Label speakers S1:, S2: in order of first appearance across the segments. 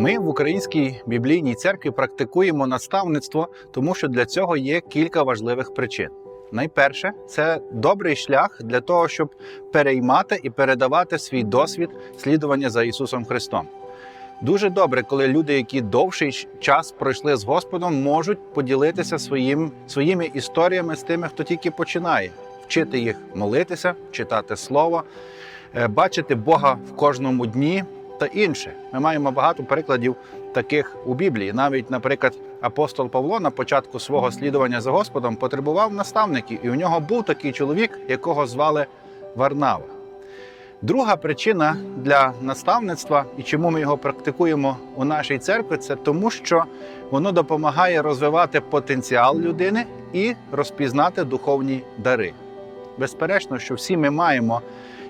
S1: Ми в Українській біблійній церкві практикуємо наставництво, тому що для цього є кілька важливих причин. Найперше, це добрий шлях для того, щоб переймати і передавати свій досвід слідування за Ісусом Христом. Дуже добре, коли люди, які довший час пройшли з Господом, можуть поділитися своїм, своїми історіями з тими, хто тільки починає, вчити їх молитися, читати Слово, е, бачити Бога в кожному дні та інше. Ми маємо багато прикладів таких у Біблії. Навіть, наприклад, апостол Павло на початку свого слідування за Господом потребував наставників, і у нього був такий чоловік, якого звали Варнава. Друга причина для наставництва і чому ми його практикуємо у нашій церкві, це тому, що воно допомагає розвивати потенціал людини і розпізнати духовні дари. Безперечно, що всі ми маємо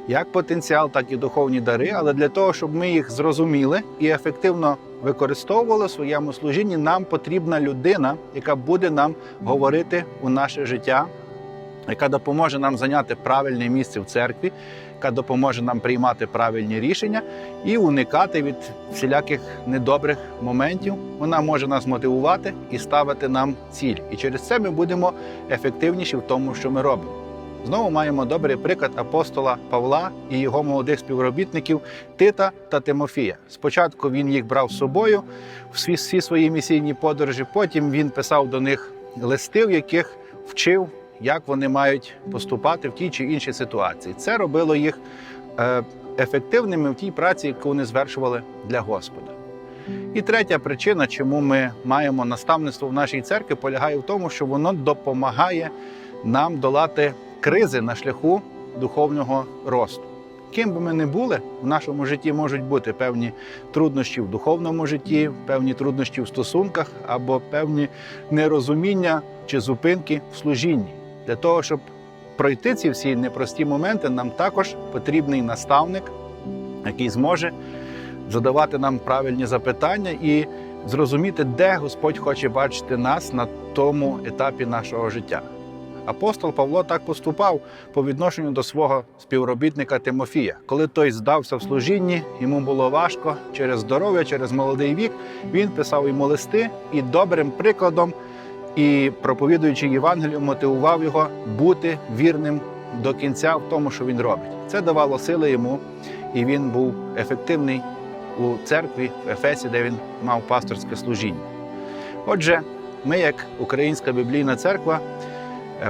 S1: як потенціал, так і духовні дари, але для того, щоб ми їх зрозуміли і ефективно використовували в своєму служінні, нам потрібна людина, яка буде нам говорити у наше життя, яка допоможе нам зайняти правильне місце в церкві, яка допоможе нам приймати правильні рішення і уникати від всіляких недобрих моментів. Вона може нас мотивувати і ставити нам ціль. І через це ми будемо ефективніші в тому, що ми робимо. Знову маємо добрий приклад апостола Павла і його молодих співробітників Тита та Тимофія. Спочатку він їх брав з собою в всі, свої місійні подорожі. Потім він писав до них листи, в яких вчив, як вони мають поступати в тій чи іншій ситуації. Це робило їх е, ефективними в тій праці, яку вони звершували для Господа. І третя причина, чому ми маємо наставництво в нашій церкві, полягає в тому, що воно допомагає нам долати кризи на шляху духовного росту. Ким би ми не були, в нашому житті можуть бути певні труднощі в духовному житті, певні труднощі в стосунках або певні нерозуміння чи зупинки в служінні. Для того, щоб пройти ці всі непрості моменти, нам також потрібний наставник, який зможе задавати нам правильні запитання і зрозуміти, де Господь хоче бачити нас на тому етапі нашого життя. Апостол Павло так поступав по відношенню до свого співробітника Тимофія. Коли той здався в служінні, йому було важко через здоров'я, через молодий вік. Він писав йому листи і добрим прикладом, і проповідуючи Євангелію, мотивував його бути вірним до кінця в тому, що він робить. Це давало сили йому, і він був ефективний у церкві в Ефесі, де він мав пасторське служіння. Отже, ми, як Українська біблійна церква,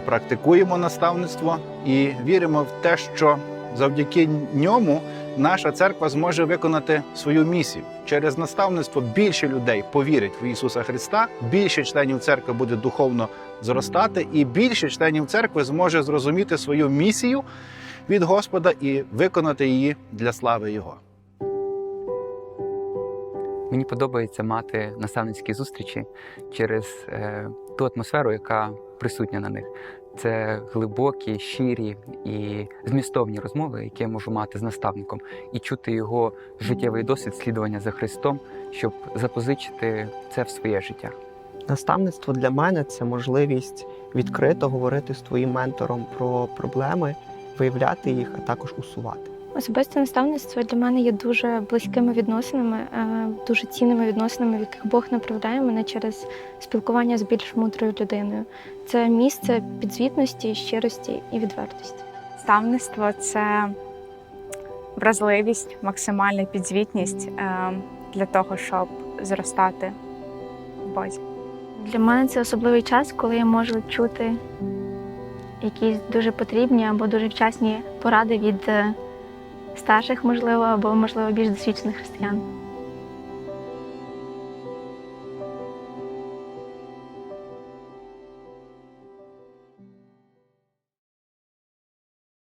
S1: практикуємо наставництво і віримо в те, що завдяки ньому наша церква зможе виконати свою місію. Через наставництво більше людей повірить в Ісуса Христа, більше членів церкви буде духовно зростати, і більше членів церкви зможе зрозуміти свою місію від Господа і виконати її для слави Його.
S2: Мені подобається мати наставницькі зустрічі через е, ту атмосферу, яка присутня на них. Це глибокі, щирі і змістовні розмови, які я можу мати з наставником, і чути його життєвий досвід слідування за Христом, щоб запозичити це в своє життя.
S3: Наставництво для мене це можливість відкрито говорити з твоїм ментором про проблеми, виявляти їх, а також усувати.
S4: Особисте наставництво для мене є дуже близькими відносинами, е, дуже цінними відносинами, в яких Бог направляє мене через спілкування з більш мудрою людиною. Це місце підзвітності, щирості і відвертості.
S5: Наставництво це вразливість, максимальна підзвітність е, для того, щоб зростати в Бозі.
S4: Для мене це особливий час, коли я можу чути якісь дуже потрібні або дуже вчасні поради від е, старших, можливо, або можливо більш досвідчених християн.